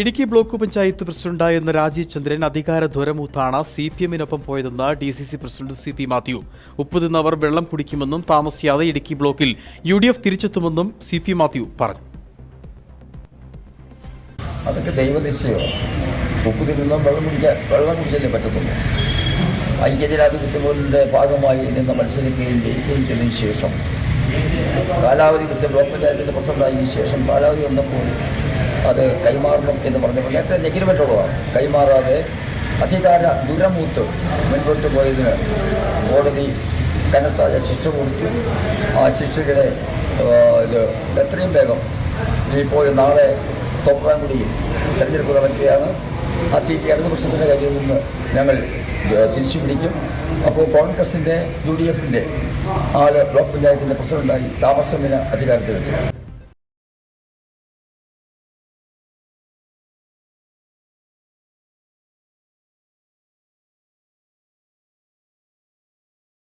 Idukki block panchayat പ്രസിഡന്റായിരുന്ന രാജീവ് ചന്ദ്രൻ അധികാര ദ്വരമൂത്താണ് C P എമ്മിനൊപ്പം പോയതെന്ന് D C C president C P Mathew. ഉപ്പ് തിന്നവർ വെള്ളം കുടിക്കുമെന്നും താമസിയാതെ ഇടുക്കി ബ്ലോക്കിൽ യു ഡി എഫ് തിരിച്ചെത്തുമെന്നും സി പി മാത്യു പറഞ്ഞു. അതൊക്കെ ദൈവനിശ്ചയമാണ് ഉപ്പ് തിന്നുന്ന വെള്ളം കുടിക്കാൻ വെള്ളം കുടിച്ചല്ലേ പറ്റത്തുള്ളൂ. ഐക്യജനാധിപത്യങ്ങളുടെ ഭാഗമായി നിന്ന് മത്സരിക്കുകയും ജയിക്കുകയും ചെയ്തതിനു ശേഷം. കാലാവധി വെച്ച ബ്ലോക്ക് പഞ്ചായത്തിന്റെ പ്രസിഡന്റായതിനു ശേഷം കാലാവധി വന്നപ്പോൾ അത് കൈമാറണം എന്ന് പറഞ്ഞപ്പോൾ നേരത്തെ നെഗ്രിമെന്റുള്ളതാണ് കൈമാറാതെ അധികാര ദുരമൂത്ത് മുൻപോട്ട് പോയതിന് കോടതി കനത്തായ ശിക്ഷ കൊടുത്തു. ആ ശിക്ഷകളെ ഇത് എത്രയും വേഗം ഇപ്പോൾ നാളെ തോപ്രാംകുടിയിൽ തെരഞ്ഞെടുപ്പ് നടക്കുകയാണ്. ആ സീറ്റ് ഇടതുപക്ഷത്തിന്റെ കയ്യിൽ നിന്ന് ഞങ്ങൾ തിരിച്ചു പിടിക്കും. അപ്പോൾ കോൺഗ്രസിന്റെ യു ഡി എഫിന്റെ ആൾ ബ്ലോക്ക് പഞ്ചായത്തിന്റെ പ്രസിഡന്റായി താമസമിന് അധികാരത്തിലെത്തും.